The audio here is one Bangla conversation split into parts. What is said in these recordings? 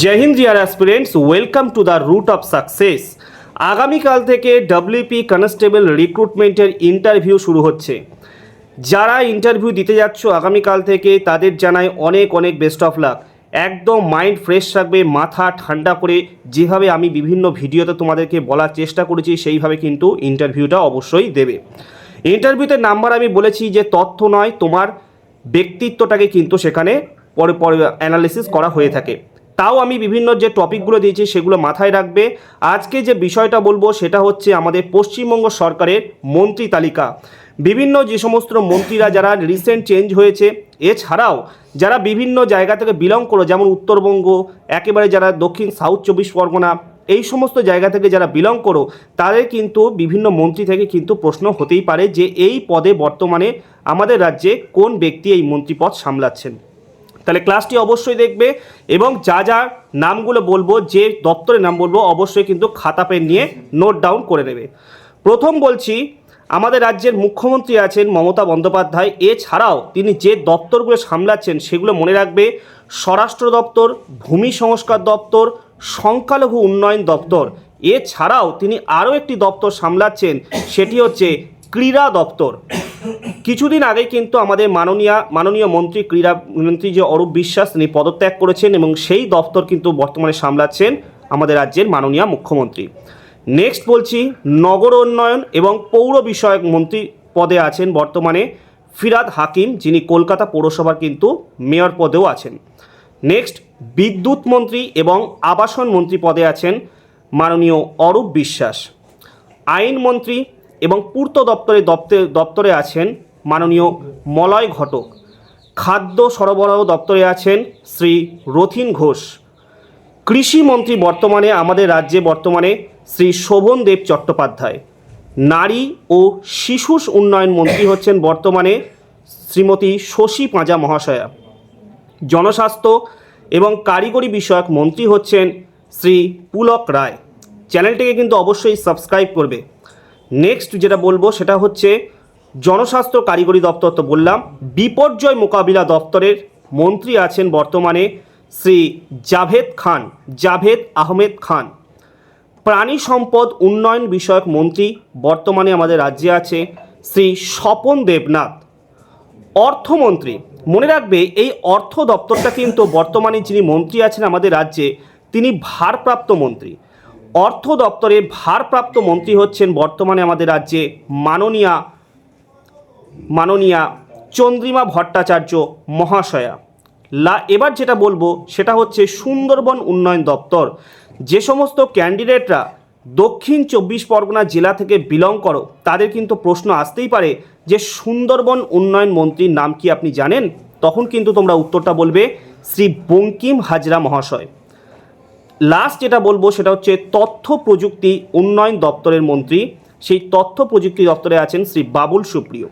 Jai Hind dear aspirants welcome to the route of success আগামীকাল থেকে ডব্লিউপি কনস্টেবল রিক্রুটমেন্টের ইন্টারভিউ শুরু হচ্ছে। যারা ইন্টারভিউ দিতে যাচ্ছ আগামীকাল থেকে, তাদের জানাই অনেক অনেক বেস্ট অফ লাক একদম মাইন্ড ফ্রেশ রাখবে মাথা ঠান্ডা করে যেভাবে আমি বিভিন্ন ভিডিওতে তোমাদেরকে বলার চেষ্টা করেছি, সেইভাবে কিন্তু ইন্টারভিউটা অবশ্যই দেবে। ইন্টারভিউতে নাম্বার আমি বলেছি যে, তথ্য নয়, তোমার ব্যক্তিত্বটাকে কিন্তু সেখানে পরে পরে অ্যানালিসিস করা হয়ে থাকে। তাও আমি বিভিন্ন যে টপিকগুলো দিয়েছি সেগুলো মাথায় রাখবে। আজকে যে বিষয়টা বলব সেটা হচ্ছে আমাদের পশ্চিমবঙ্গ সরকারের মন্ত্রী তালিকা। বিভিন্ন যে সমস্ত মন্ত্রীরা যারা রিসেন্ট চেঞ্জ হয়েছে, এছাড়াও যারা বিভিন্ন জায়গা থেকে বিলং করো যেমন উত্তরবঙ্গ, একেবারে যারা দক্ষিণ সাউথ চব্বিশ পরগনা, এই সমস্ত জায়গা থেকে যারা বিলং করো, তাদের কিন্তু বিভিন্ন মন্ত্রী থেকে কিন্তু প্রশ্ন হতেই পারে যে এই পদে বর্তমানে আমাদের রাজ্যে কোন ব্যক্তি এই মন্ত্রী পদ সামলাচ্ছেন। তাহলে ক্লাসটি অবশ্যই দেখবে এবং যা যা নামগুলো বলব, যে দপ্তরের নাম বলব, অবশ্যই কিন্তু খাতা পেন নিয়ে নোট ডাউন করে নেবে। প্রথম বলছি, আমাদের রাজ্যের মুখ্যমন্ত্রী আছেন মমতা বন্দ্যোপাধ্যায়। এছাড়াও তিনি যে দপ্তরগুলো সামলাচ্ছেন সেগুলো মনে রাখবে, স্বরাষ্ট্র দপ্তর, ভূমি সংস্কার দপ্তর, সংখ্যালঘু উন্নয়ন দপ্তর। এছাড়াও তিনি আরও একটি দপ্তর সামলাচ্ছেন, সেটি হচ্ছে ক্রীড়া দপ্তর। কিছুদিন আগে কিন্তু আমাদের মাননীয় মাননীয় মন্ত্রী, ক্রীড়া মন্ত্রী যে অরূপ বিশ্বাস, তিনি পদত্যাগ করেছেন এবং সেই দপ্তর কিন্তু বর্তমানে সামলাচ্ছেন আমাদের রাজ্যের মাননীয় মুখ্যমন্ত্রী। নেক্সট বলছি, নগর উন্নয়ন এবং পৌর বিষয়ক মন্ত্রী পদে আছেন বর্তমানে ফিরাদ হাকিম, যিনি কলকাতা পৌরসভার কিন্তু মেয়র পদেও আছেন। নেক্সট বিদ্যুৎ মন্ত্রী এবং আবাসন মন্ত্রী পদে আছেন মাননীয় অরূপ বিশ্বাস। আইনমন্ত্রী এবং পূর্ত দপ্তরে দপ্তরে দপ্তরে আছেন মাননীয় মলয় ঘটক। খাদ্য সরবরাহ দপ্তরে আছেন শ্রী রথিন ঘোষ। কৃষিমন্ত্রী বর্তমানে আমাদের রাজ্যে বর্তমানে শ্রী শোভন দেব চট্টোপাধ্যায়। নারী ও শিশু উন্নয়ন মন্ত্রী হচ্ছেন বর্তমানে শ্রীমতী শশী পাঁজা মহাশয়া। জনস্বাস্থ্য এবং কারিগরি বিষয়ক মন্ত্রী হচ্ছেন শ্রী পুলক রায়। চ্যানেলটিকে কিন্তু অবশ্যই সাবস্ক্রাইব করবে। নেক্সট যেটা বলব সেটা হচ্ছে জনস্বাস্থ্য কারিগরি দপ্তর তো বললাম, বিপর্যয় মোকাবিলা দপ্তরের মন্ত্রী আছেন বর্তমানে শ্রী জাভেদ খান, জাভেদ আহমেদ খান। প্রাণী সম্পদ উন্নয়ন বিষয়ক মন্ত্রী বর্তমানে আমাদের রাজ্যে আছে শ্রী স্বপন দেবনাথ। অর্থমন্ত্রী, মনে রাখবে এই অর্থ দপ্তরটা কিন্তু বর্তমানে যিনি মন্ত্রী আছেন আমাদের রাজ্যে, তিনি ভারপ্রাপ্ত মন্ত্রী। অর্থ দপ্তরে ভারপ্রাপ্ত মন্ত্রী হচ্ছেন বর্তমানে আমাদের রাজ্যে মাননীয়া মাননীয়া চন্দ্রিমা ভট্টাচার্য মহাশয়া। লা, এবার যেটা বলব সেটা হচ্ছে সুন্দরবন উন্নয়ন দপ্তর। যে সমস্ত ক্যান্ডিডেটরা দক্ষিণ চব্বিশ পরগনা জেলা থেকে বিলং করো, তাদের কিন্তু প্রশ্ন আসতেই পারে যে সুন্দরবন উন্নয়ন মন্ত্রীর নাম কি আপনি জানেন? তখন কিন্তু তোমরা উত্তরটা বলবে শ্রী বঙ্কিম হাজরা মহাশয়। লাস্ট যেটা বলব সেটা হচ্ছে তথ্য প্রযুক্তি উন্নয়ন দপ্তরের মন্ত্রী। সেই তথ্য প্রযুক্তি দপ্তরে আছেন শ্রী বাবুল সুপ্রিয়।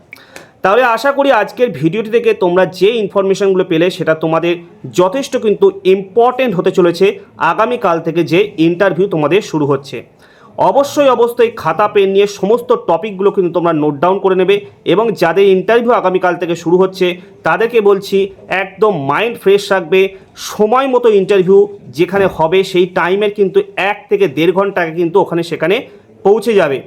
তাহলে আশা করি আজকের ভিডিওটি থেকে তোমরা যে ইনফরমেশনগুলো পেলে সেটা তোমাদের যথেষ্ট কিন্তু ইম্পর্টেন্ট হতে চলেছে আগামীকাল থেকে যে ইন্টারভিউ তোমাদের শুরু হচ্ছে। অবশ্যই অবশ্যই খাতা, পেন নিয়ে সমস্ত টপিকগুলো কিন্তু তোমরা নোট ডাউন করে নেবে এবং যাদের ইন্টারভিউ আগামীকাল থেকে শুরু হচ্ছে তাদেরকে বলছি একদম মাইন্ড ফ্রেশ রাখবে। সময় মতো ইন্টারভিউ যেখানে হবে সেই টাইমের কিন্তু এক থেকে দেড় ঘণ্টা কিন্তু ওখানে সেখানে পৌঁছে যাবে।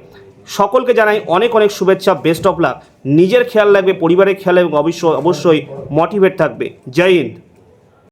সকলকে জানাই অনেক অনেক শুভেচ্ছা বেস্ট অফ লাক নিজের খেয়াল রাখবে, পরিবারের খেয়াল এবং অবশ্যই অবশ্যই মোটিভেট থাকবে। জয় হিন্দ।